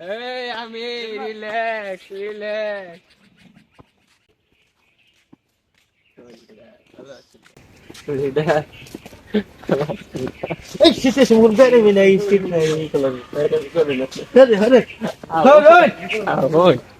এই আমি relax relax এই শেষে সমুদ্র বেড়ে মিলে এই সিট নাই এই কলম হরে হরে আহোই হরে ঠিক আছে এটা মতন এই তোরা কি করতেছ নো আচ্ছা ওরা তো তোরা বেরোস কে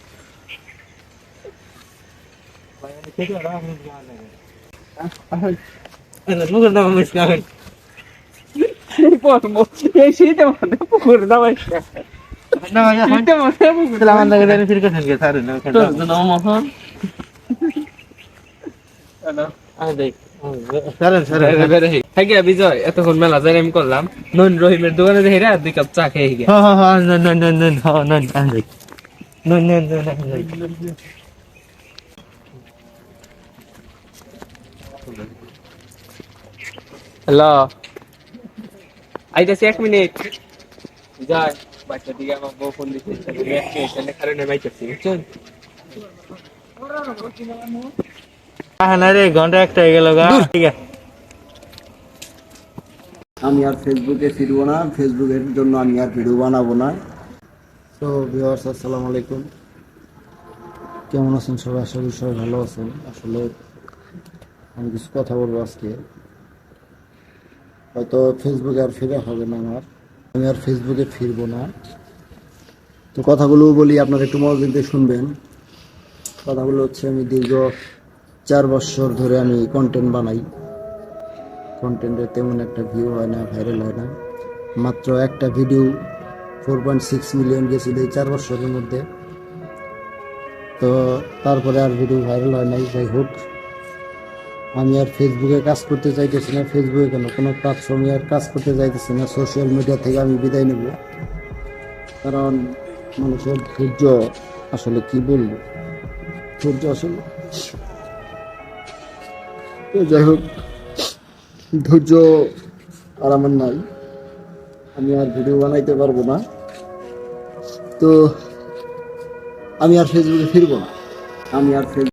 বিজয় এতক্ষণ মেলা যাই আমি করলাম নন রহিমের দোকানে দেখে রে দুই কাপ চা খেয়ে গিয়া হ্যালো। আইতাছি এক মিনিট। যাই বাচ্চা দিকে আমার বউ ফোন দিচ্ছে এক মিনিট এনে কারণে বাইতেছি বুঝছেন? রে ঘণ্টা একটা হয়ে গেল গা। ঠিক আছে। আমি আর ফেসবুকে ফিরবো না ফেসবুকের জন্য আমি আর ভিডিও বানাবো না। তো ভিউয়ার্স আসসালামু আলাইকুম। কেমন আছেন সবাই? আশা করি সবাই ভালো আছেন। আসলে আমি কিছু কথা বলব আজকে। হয়তো ফেসবুকে আর ফিরে হবে না আমার। আমি আর ফেসবুকে ফিরবো না। তো কথাগুলো বলি, আপনারা একটু মনোযোগ দিয়ে শুনবেন। কথাগুলো হচ্ছে, আমি দীর্ঘ চার বছর ধরে আমি কন্টেন্ট বানাই। কন্টেন্টে তেমন একটা ভিউ হয় না ভাইরাল হয় না। মাত্র একটা video four point six million গেছিল এই চার বছরের মধ্যে। তো তারপরে আর ভিডিও ভাইরাল হয় নাই। যাই হোক আমি আর ফেসবুকে কাজ করতে চাইতেছি না। ফেসবুকে কেন? কোনো প্ল্যাটফর্মে আর কাজ করতে চাইতেছি না। সোশ্যাল মিডিয়া থেকে আমি বিদায় নেব। কারণ মানুষের ধৈর্য আসলে কি বলব? ধৈর্য আসলে তো যাই হোক, ধৈর্য আর আমার নাই। আমি আর ভিডিও বানাইতে পারব না। তো আমি আর ফেসবুকে ফিরবো না। আমি আর ফেসবুক